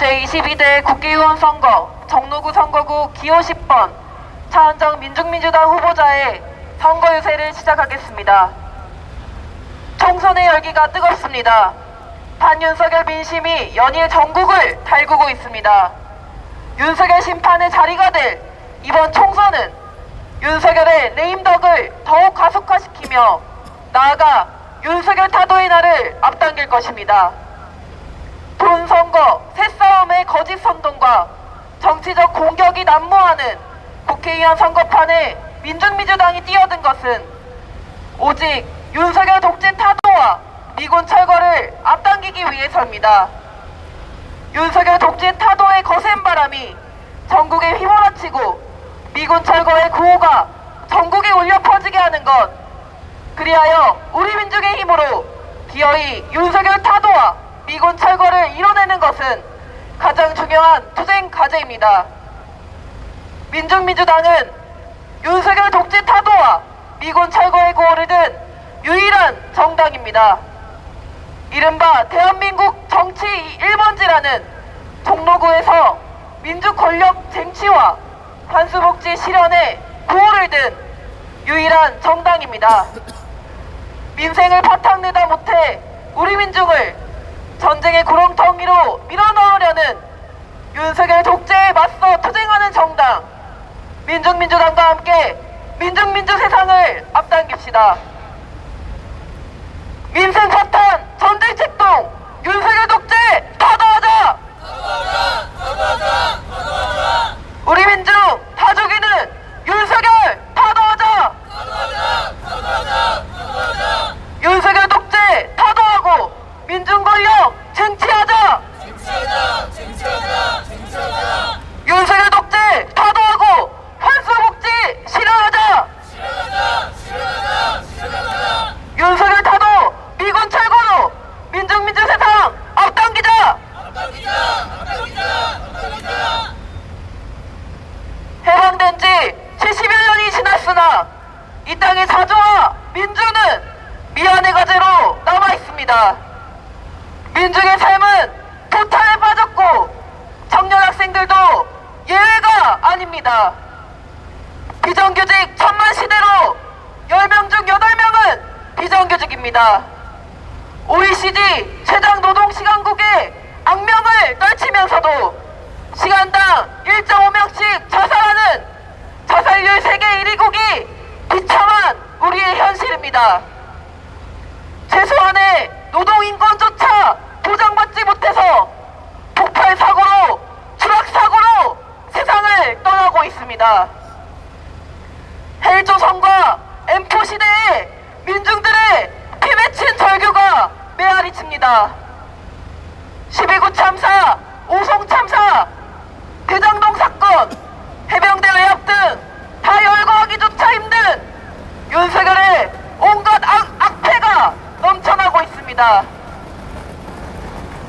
제22대 국회의원 선거 정로구 선거구 기호 10번 차은정 민중민주당 후보자의 선거 유세를 시작하겠습니다. 총선의 열기가 뜨겁습니다. 반윤석열 민심이 연일 전국을 달구고 있습니다. 윤석열 심판의 자리가 될 이번 총선은 윤석열의 레임덕을 더욱 가속화시키며 나아가 윤석열 타도의 날을 앞당길 것입니다. 돈선 거, 새싸움의 거짓 선동과 정치적 공격이 난무하는 국회의원 선거판에 민중민주당이 뛰어든 것은 오직 윤석열 독재 타도와 미군 철거를 앞당기기 위해서입니다. 윤석열 독재 타도의 거센 바람이 전국에 휘몰아치고 미군 철거의 구호가 전국에 울려 퍼지게 하는 것 그리하여 우리 민중의 힘으로 기어이 윤석열 타도와 미군 철거를 이뤄내는 것은 가장 중요한 투쟁 과제입니다. 민중민주당은 윤석열 독재 타도와 미군 철거의 구호를 든 유일한 정당입니다. 이른바 대한민국 정치 1번지라는 종로구에서 민주 권력 쟁취와 한수복지 실현의 구호를 든 유일한 정당입니다. 민생을 바탕 내다 못해 우리 민중을 전쟁의 구렁텅이로 밀어넣으려는 윤석열 독재에 맞서 투쟁하는 정당 민중민주당과 함께 민중민주 세상을 앞당깁시다. 민생 파탄 전쟁 책동 윤석열 독재 타도하자! 우리 민중 다 죽이는 윤석열 타도하자! 윤석열 독재 타도하고 민중 권력 쟁취하자! 윤석열 독재 타도하고 환수복지 실현하자! 윤석열 타도 미군 철거로 민중민주 세상 앞당기자! 해방된 지 70여 년이 지났으나 이 땅의 사조와 민주는 미안의 과제로 남아 있습니다. 민중의 삶은 도탄에 빠졌고 청년 학생들도 예외가 아닙니다. 비정규직 천만 시대로 10명 중 8명은 비정규직입니다. OECD 최장 노동시간국의 악명을 떨치면서도 시간당 1.5명씩 자살하는 자살률 세계 1위 국이 비참한 우리의 현실입니다. 최소한의 노동인권조차 보장받지 못해서 폭발 사고로 추락 사고로 세상을 떠나고 있습니다. 헬조선과 엠포 시대에 민중들의 피 맺힌 절규가 메아리 칩니다. 12구 참사, 오송 참사, 대장동 사건, 해병대 외압 등 다 열거하기조차 힘든 윤석열의 온갖 악, 악패가 넘쳐나고 있습니다.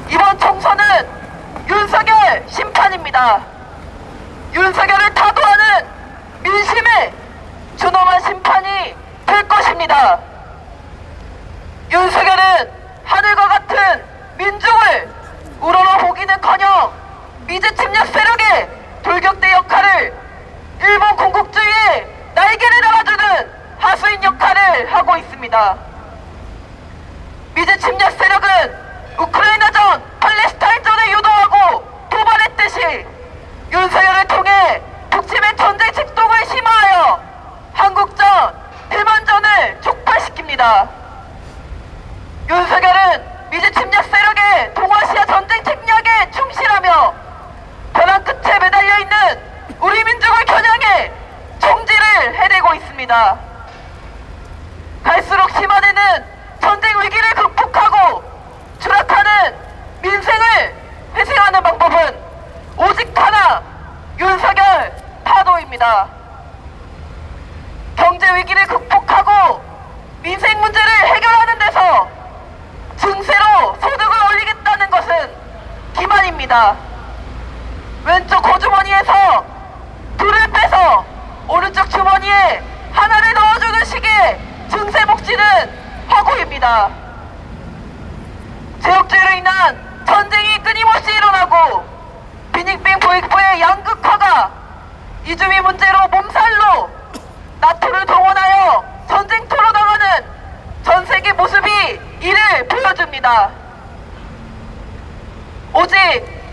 이번 총선은 윤석열 심판입니다. 윤석열을 타도하는 민심의 준엄한 심판이 될 것입니다. 윤석열은 하늘과 같은 민중을 우러러 보기는커녕 미제 침략 세력의 돌격대 역할을 일본 군국주의의 날개를 달아주는 하수인 역할을 하고 있습니다. 미제 침략 세력은 우크라이나전 팔레스타인전에 유도하고 도발했듯이 윤석열을 통해 북침의 전쟁 책동을 심화하여 한국전, 대만전을 촉발시킵니다. 윤석열은 미제 침략 세력의 동아시아 전쟁 책략에 충실하며 벼랑 끝에 매달려 있는 우리 민족을 겨냥해 총질을 해내고 있습니다. 갈수록 심화되는 전쟁 위기를 극복하고 추락하는 민생을 회생하는 방법은 오직 하나 윤석열 타도입니다. 경제 위기를 극복하고 민생 문제를 해결하는 데서 증세로 소득을 올리겠다는 것은 기만입니다. 왼쪽 고주머니에서 둘을 빼서 오른쪽 주머니에 하나를 넣어주는 식의 증세 복지는 허구입니다. 제국주의로 인한 전쟁이 끊임없이 일어나고 도익부의 양극화가 이주미 문제로 몸살로 나토를 동원하여 전쟁터로 나가는 전 세계 모습이 이를 보여줍니다. 오직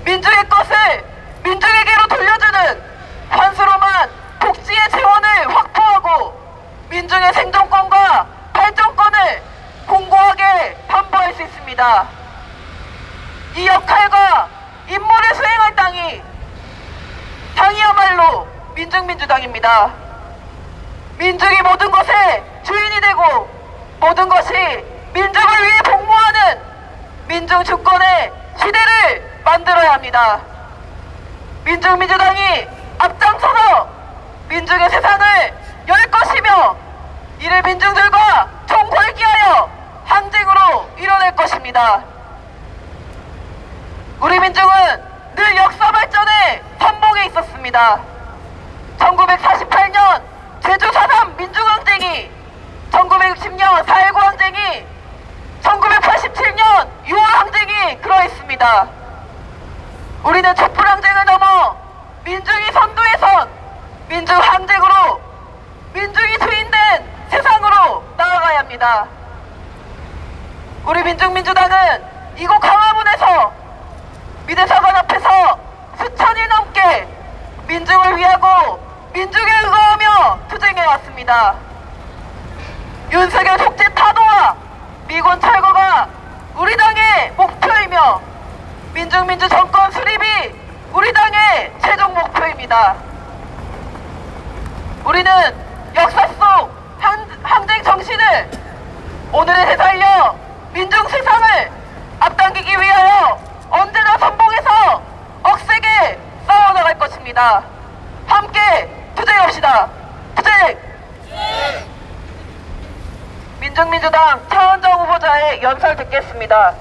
민중의 것을 민중에게로 돌려주는 환수로만 복지의 재원을 확보하고 민중의 생존권과 발전권을 공고하게 반보할 수 있습니다. 이 역할과 임무를 수행할 당이 당이야말로 민중민주당입니다. 민중이 모든 것의 주인이 되고 모든 것이 민중을 위해 복무하는 민중 주권의 시대를 만들어야 합니다. 민중민주당이 앞장서서 민중의 세상을 열 것이며 이를 민중들과 총궐기하여 이뤄낼 것입니다. 우리 민중은 늘 역사 발전의 선봉에 있었습니다. 1948년 제주 4.3 민중항쟁이 1960년 4.19 항쟁이 1987년 6월 항쟁이 그러했습니다. 우리는 촛불 항쟁을 넘어 민중이 선두에 선 민중 항쟁으로 민중이 주인된 세상으로 나아가야 합니다. 우리 민중민주당은 이곳 강화문에서 미대사관 앞에서 수천일 넘게 민중을 위하고 민중에 의거하며 투쟁해 왔습니다. 윤석열 독재 타도와 미군 철거가 우리 당의 목표이며 민중민주 정권 수립이 우리 당의 최종 목표입니다. 우리는 역사 속 항, 항쟁 정신을 오늘에 되살려 민중 세상을 앞당기기 위하여 언제나 선봉에서 억세게 싸워나갈 것입니다. 함께 투쟁합시다. 투쟁! 민중민주당 차원정 후보자의 연설 듣겠습니다.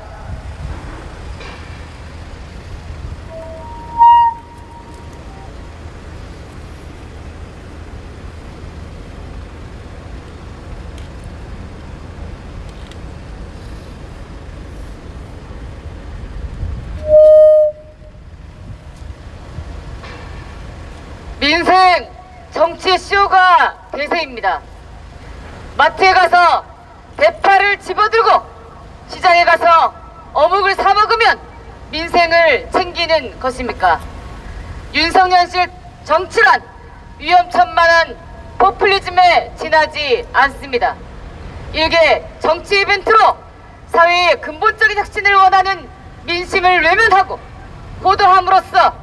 민생 정치 쇼가 대세입니다. 마트에 가서 대파를 집어들고 시장에 가서 어묵을 사 먹으면 민생을 챙기는 것입니까? 윤석열 씨 정치란 위험천만한 포퓰리즘에 지나지 않습니다. 일개 정치 이벤트로 사회의 근본적인 혁신을 원하는 민심을 외면하고 호도함으로써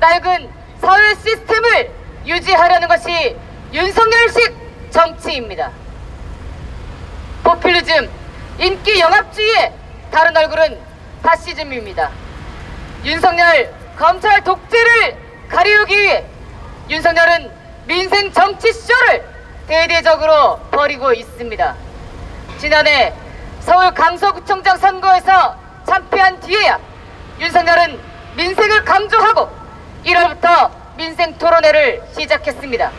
낡은 사회 시스템을 유지하려는 것이 윤석열식 정치입니다. 포퓰리즘, 인기 영합주의의 다른 얼굴은 파시즘입니다. 윤석열 검찰 독재를 가리우기 위해 윤석열은 민생 정치 쇼를 대대적으로 벌이고 있습니다. 지난해 서울 강서구청장 선거에서 참패한 뒤에야 윤석열은 민생을 강조하고 1월부터 민생 토론회를 시작했습니다.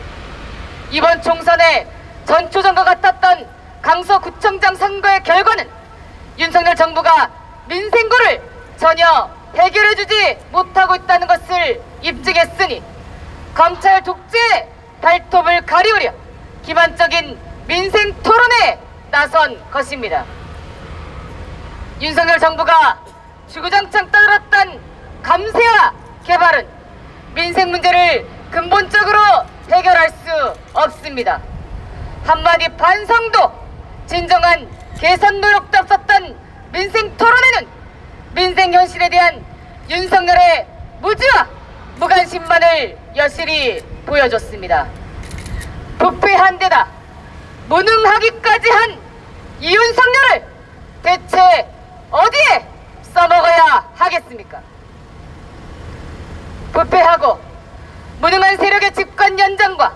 이번 총선에 전초전과 같았던 강서구청장 선거의 결과는 윤석열 정부가 민생고를 전혀 해결해주지 못하고 있다는 것을 입증했으니 검찰 독재 발톱을 가리우려 기반적인 민생 토론에 나선 것입니다. 윤석열 정부가 주구장창 떠들었던 감세와 개발은 민생 문제를 근본적으로 해결할 수 없습니다. 한마디 반성도 진정한 개선 노력도 없었던 민생 토론회는 민생 현실에 대한 윤석열의 무지와 무관심만을 여실히 보여줬습니다. 부패한 데다 무능하기까지 한 이윤석열을 대체 어디에 써먹어야 하겠습니까? 부패하고 무능한 세력의 집권 연장과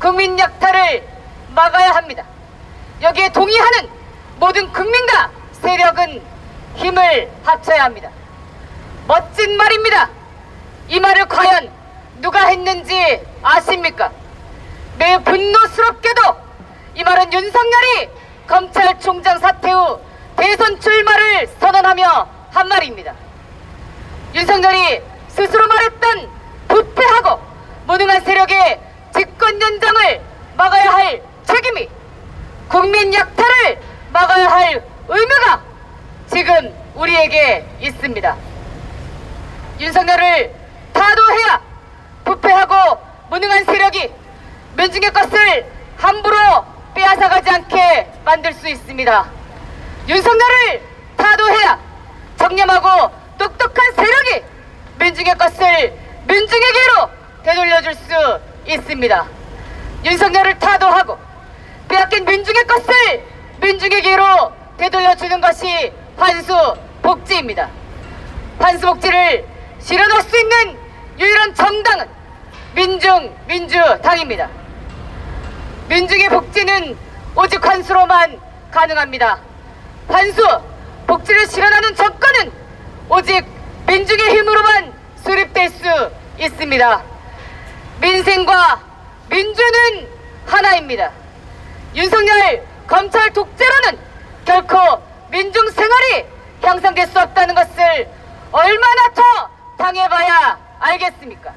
국민 약탈을 막아야 합니다. 여기에 동의하는 모든 국민과 세력은 힘을 합쳐야 합니다. 멋진 말입니다. 이 말을 과연 누가 했는지 아십니까? 매우 분노스럽게도 이 말은 윤석열이 검찰총장 사퇴 후 대선 출마를 선언하며 한 말입니다. 윤석열이 스스로 말했던 부패하고 무능한 세력의 집권 연장을 막아야 할 책임이 국민 약탈을 막아야 할 의무가 지금 우리에게 있습니다. 윤석열을 타도해야 부패하고 무능한 세력이 민중의 것을 함부로 빼앗아가지 않게 만들 수 있습니다. 윤석열을 타도해야 정념하고 똑똑한 세력이 민중의 것을 민중에게로 되돌려줄 수 있습니다. 윤석열을 타도하고 빼앗긴 민중의 것을 민중에게로 되돌려주는 것이 환수 복지입니다. 환수 복지를 실현할 수 있는 유일한 정당은 민중 민주당입니다. 민중의 복지는 오직 환수로만 가능합니다. 환수 복지를 실현하는 정권은 오직 민중의 힘으로만 수립될 수 있습니다. 민생과 민주는 하나입니다. 윤석열 검찰 독재로는 결코 민중 생활이 향상될 수 없다는 것을 얼마나 더 당해봐야 알겠습니까?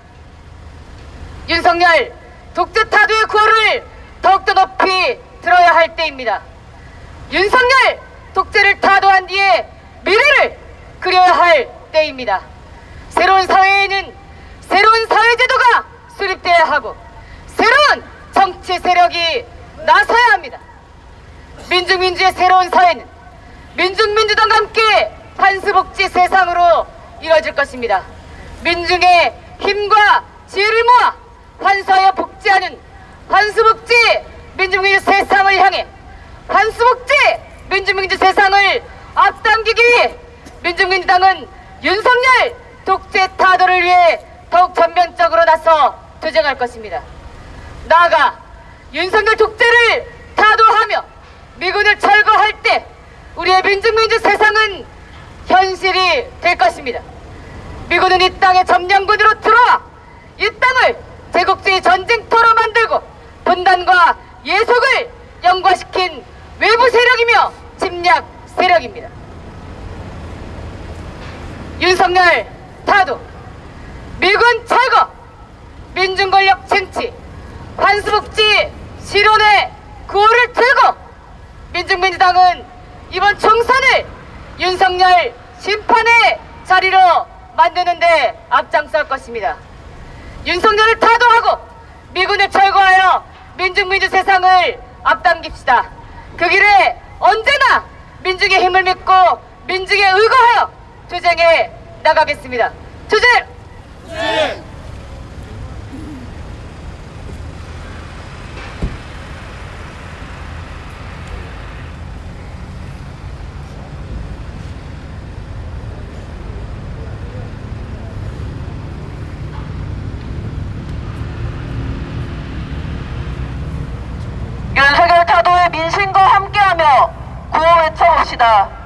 윤석열 독재 타도의 구호를 더욱더 높이 들어야 할 때입니다. 윤석열 독재를 타도한 뒤에 미래를 그려야 할 때입니다. 새로운 사회에는 새로운 사회제도가 수립돼야 하고 새로운 정치 세력이 나서야 합니다. 민중민주의 새로운 사회는 민중민주당과 함께 환수복지 세상으로 이뤄질 것입니다. 민중의 힘과 지혜를 모아 환수하여 복지하는 환수복지 민중민주 세상을 향해 환수복지 민중민주 세상을 앞당기기 위해 민중민주당은 윤석열 독재 타도를 위해 더욱 전면적으로 나서 투쟁할 것입니다. 나아가 윤석열 독재를 타도하며 미군을 철거할 때 우리의 민중민주 세상은 현실이 될 것입니다. 미군은 이 땅의 점령군으로 들어와 이 땅을 제국주의 전쟁터로 만들고 분단과 예속을 영과시킨 외부 세력이며 침략 세력입니다. 윤석열 타도 미군 철거 민중 권력 쟁취 환수복지 실현의 구호를 들고 민중민주당은 이번 총선을 윤석열 심판의 자리로 만드는데 앞장설 것입니다. 윤석열을 타도하고 미군을 철거하여 민중민주 세상을 앞당깁시다. 그 길에 언제나 민중의 힘을 믿고 민중에 의거하여 투쟁해 나가겠습니다. 투쟁! 윤석열 타도의 민심과 함께하며 구호 외쳐봅시다.